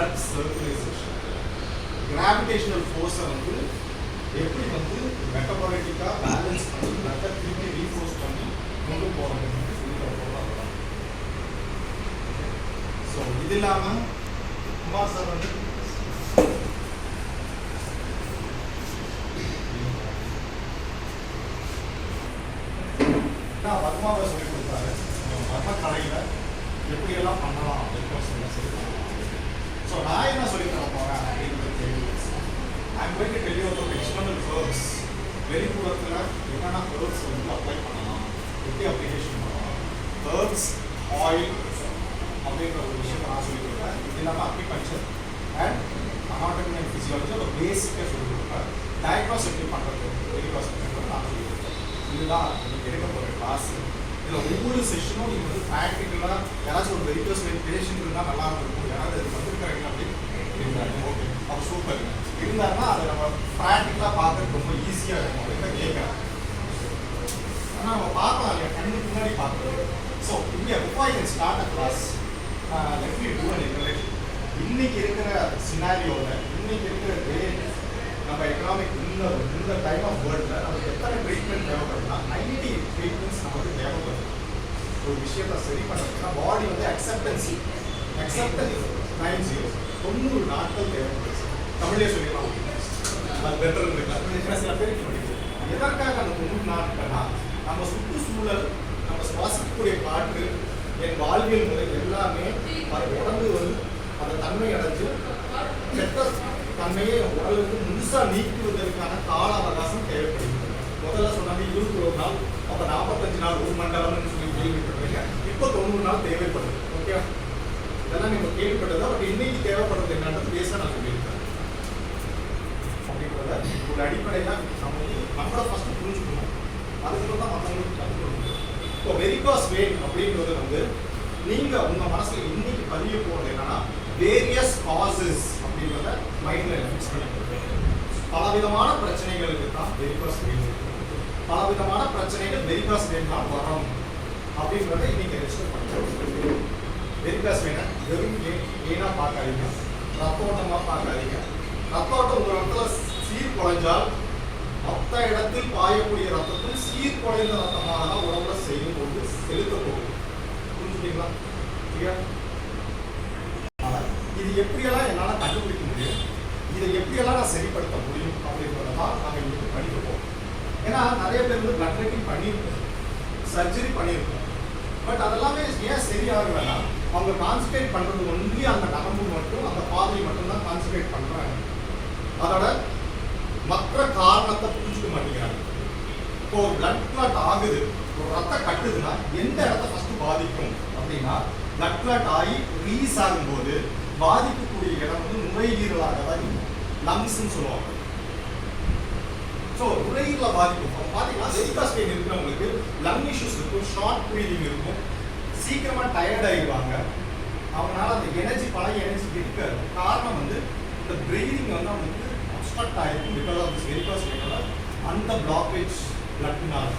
Blood circulation gravitational ஃபோர்ஸை வந்து எப்படி வந்து மெட்டபாலிட்டிக்காக பேலன்ஸ் பண்ணி பிளட்டை திருப்பி ரீஃபோர்ஸ் பண்ணி கொண்டு போகிறதுன்னு சொல்லி போகிறாங்க ஸோ இது இல்லாமல் குமார் சார் வந்து நான் சொல்லி கொடுத்தாரு. வர்ம கலையில் எப்படியெல்லாம் பண்ணலாம் அப்படின்னு சொல்லி சொல்லி ஸோ நான் என்ன சொல்லி தர போகிறேன் அப்படின்றது கேள்வி I'm going to tell you about external herbs வெளிப்புறத்தில் என்னென்ன ஹெர்ப்ஸ் வந்து அப்ளை பண்ணலாம் எப்படி அப்ளிகேஷன் பண்ணலாம் ஹெர்ப்ஸ் ஆயில் அப்படின்ற ஒரு விஷயம் நான் சொல்லி கொடுப்பேன். இது இல்லாமல் agriculture and anatomy and physiology ஒரு பேசிக்காக சொல்லி கொடுப்பேன். டயக்னாஸ் எப்படி பண்ணுறது டயக்னாஸ் பண்ணுறது நான் சொல்லி கொடுப்பேன். இதுதான் நீங்கள் எடுக்க போகிற கிளாஸ் இதில் ஒவ்வொரு செஷனும் நீங்கள் வந்து ப்ராக்டிக்கலாக யாராச்சும் ஒரு வெரிகோஸ் வெயிட் பேஷண்ட் இருந்தால் நல்லா இருக்கும். யாராவது அது வந்துருக்காங்க அப்படின்னு ஓகே அப்போ சூப்பர் இருந்தாருன்னா அதை நம்ம ப்ராக்டிக்கலாக பார்க்கறது ரொம்ப ஈஸியாக இருக்கும். அப்படின்னு கேட்குறேன் ஆனால் நம்ம பார்க்கலாம் இல்லையா? கண்ணுக்கு முன்னாடி பார்க்குறது. ஸோ இங்கே before start a class let me do an introduction இன்னைக்கு இருக்கிற சினாரியோவில் இன்னைக்கு இருக்கிற டே நம்ம எக்கனாமிக் இந்த இந்த டைம் ஆஃப் வேர்ல்டில் நமக்கு எத்தனை ட்ரீட்மெண்ட் தேவைப்படுதுன்னா நைன்டி ட்ரீட்மெண்ட்ஸ் நமக்கு தேவைப்படுது ஒரு விஷயத்தை சரி பண்ணுறதுன்னா பாடி வந்து அக்செப்டன்சி அக்செப்டன்ஸ் நைன் ஜீரோ தொண்ணூறு நாட்கள் தேவைப்படுது. தமிழே சொல்லிடலாம். அது பெட்டர் இருக்கு சில பேருக்கு பிடிக்கும் எதற்காக அந்த தொண்ணூறு நாட்கள்னா நம்ம சுற்றுச்சூழல் நம்ம சுவாசிக்கக்கூடிய காற்று என் வாழ்வியல் முறை எல்லாமே உடம்பு வந்து அந்த தன்மை அடைஞ்சு கெட்ட தன்மையை உடலுக்கு முழுசாக நீக்குவதற்கான கால அவகாசம் தேவைப்படுகிறது முதல்ல சொன்னாங்க இருபத்தி ஒரு நாள் அப்போ நாற்பத்தஞ்சு நாள் ஒரு மண்டலம்னு சொல்லி கேள்விப்பட்டிருக்கீங்க மூணு நாள் தேவைப்படுது ஓகே இதெல்லாம் நீங்கள் கேள்விப்பட்டதா? பட் இன்னைக்கு தேவைப்படுறது என்னன்றது பேச நான் சொல்லியிருக்கேன். அப்படின்றத ஒரு அடிப்படையில் நம்ம வந்து நம்மளை ஃபஸ்ட்டு புரிஞ்சுக்கணும். அதுக்கப்புறம் தான் மற்றவங்களுக்கு கற்றுக் கொடுக்கணும் இப்போ வெரிகாஸ் வெயின் அப்படின்றது வந்து நீங்கள் உங்கள் மனசில் இன்னைக்கு பதிய போகிறது என்னன்னா வேரியஸ் காசஸ் அப்படின்றத மைண்டில் ஃபிக்ஸ் பண்ணி பலவிதமான பிரச்சனைகளுக்கு தான் வெரிகாஸ் வெயின் பலவிதமான பிரச்சனைகள் வெரிகாஸ் வெயின் தான் வரும். அப்படின்றத இன்னைக்கு ரெஜிஸ்டர் பண்ணிக்கணும் வெரிகாஸ் வேணா வெறும் ஏனாக பார்க்காதீங்க. ரத்த ஓட்டமாக பார்க்காதீங்க. ரத்த ஓட்டம் ஒரு இடத்துல சீர் குறைஞ்சால் மொத்த இடத்தில் பாயக்கூடிய ரத்தத்தில் சீர் குறைந்த ரத்தமாக தான் உடம்புல செய்யும் போது செலுத்த போகுது. புரிஞ்சுட்டீங்களா சரியா இது எப்படியெல்லாம் என்னால் கண்டுபிடிக்க முடியும்? இதை எப்படியெல்லாம் நான் சரிப்படுத்த முடியும் அப்படின்றத தான் நாங்கள் இன்னைக்கு படிக்க போகிறோம் ஏன்னா நிறைய பேர் வந்து பிளட் ட்ரெக்கிங் பண்ணியிருக்கோம் சர்ஜரி பண்ணியிருக்கோம் பட் அதெல்லாமே ஏன் சரியாகலைன்னா அவங்க கான்சன்ட்ரேட் பண்ணுறது ஒன்லி அந்த நரம்பு மட்டும் அந்த பாதை மட்டும்தான் கான்சன்ட்ரேட் பண்ணுறாங்க அதோட மற்ற காரணத்தை புரிஞ்சுக்க மாட்டேங்கிறாங்க. இப்போ ஒரு பிளட் கிளாட் ஆகுது ஒரு ரத்தம் கட்டுதுன்னா எந்த இடத்த ஃபஸ்ட்டு பாதிக்கும் அப்படின்னா பிளட் கிளாட் ஆகி ரீஸ் ஆகும்போது பாதிக்கக்கூடிய இடம் வந்து நுரையீரலாக தான் இருக்கும். லங்ஸ்ன்னு சொல்லுவாங்க. ஸோ நுரையீரல பாதிக்கும் பார்த்தீங்கன்னா வெரிகாஸ் பெயின் இருக்கிறவங்களுக்கு லங் இஷ்யூஸ் இருக்கும் ஷார்ட் ப்ரீதிங் இருக்கும். சீக்கிரமாக டயர்ட் ஆகிடுவாங்க அவங்களால அந்த எனர்ஜி பழைய எனர்ஜி இருக்காது. காரணம் வந்து இந்த பிரீதிங் வந்து அவங்களுக்கு அப்ஸ்ட்ரக்ட் ஆகிருக்கும் பிகாஸ் ஆஃப் திஸ் வெரிகாஸ் அந்த பிளாக்கேஜ் இருக்கும்